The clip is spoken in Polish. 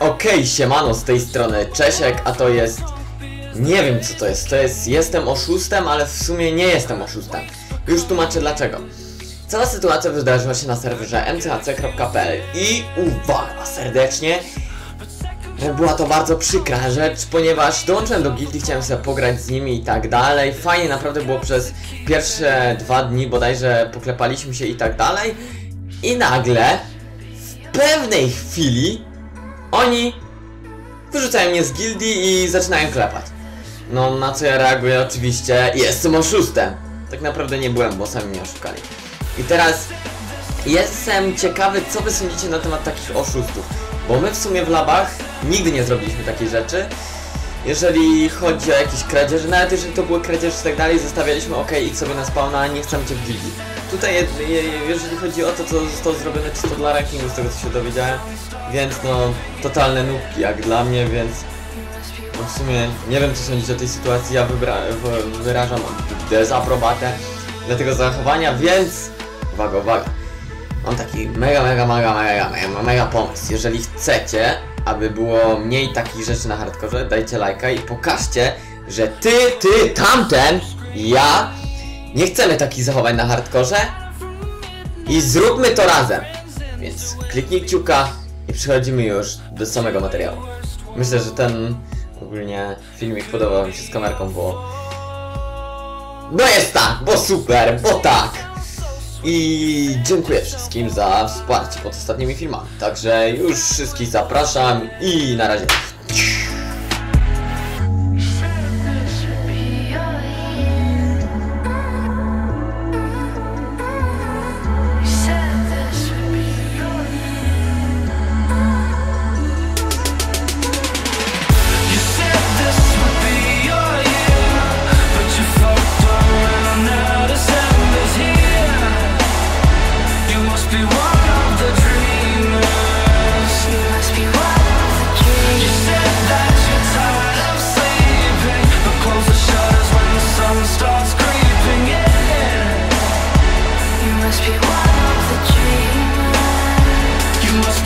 Okej, siemano z tej strony Czesiek, a to jest... Nie wiem co to jest, to jest... Jestem oszustem, ale w sumie nie jestem oszustem. Już tłumaczę dlaczego. Cała sytuacja wydarzyła się na serwerze mchac.pl i uwaga serdecznie, była to bardzo przykra rzecz, ponieważ dołączyłem do gildii, chciałem sobie pograć z nimi i tak dalej. Fajnie naprawdę było przez pierwsze dwa dni, bodajże poklepaliśmy się i tak dalej. I nagle, w pewnej chwili, oni wyrzucają mnie z gildii i zaczynają klepać. No na co ja reaguję oczywiście, jestem oszustem. Tak naprawdę nie byłem, bo sami mnie oszukali. I teraz jestem ciekawy, co wy sądzicie na temat takich oszustów. Bo my w sumie w labach nigdy nie zrobiliśmy takiej rzeczy. Jeżeli chodzi o jakieś kradzieże, nawet jeżeli to były kradzieże i tak dalej, zostawialiśmy ok, idź sobie na spawna, nie chcemy cię w gildii. Tutaj, je- je- jeżeli chodzi o to, co zostało zrobione czysto dla rankingu, z tego co się dowiedziałem, więc no, totalne nubki jak dla mnie, więc no w sumie nie wiem co sądzić o tej sytuacji, ja wyrażam dezaprobatę dla tego zachowania, więc uwaga, uwaga. Mam taki mega, mega, mega, mega, mega, mega pomysł. Jeżeli chcecie, aby było mniej takich rzeczy na hardkorze, dajcie lajka i pokażcie, że ty, ty, tamten, ja nie chcemy takich zachowań na hardkorze i zróbmy to razem. Więc kliknij kciuka i przechodzimy już do samego materiału. Myślę, że ten ogólnie filmik podobał mi się z kamerką, bo no jest tak, bo super, bo tak. I dziękuję wszystkim za wsparcie pod ostatnimi filmami. Także już wszystkich zapraszam i na razie.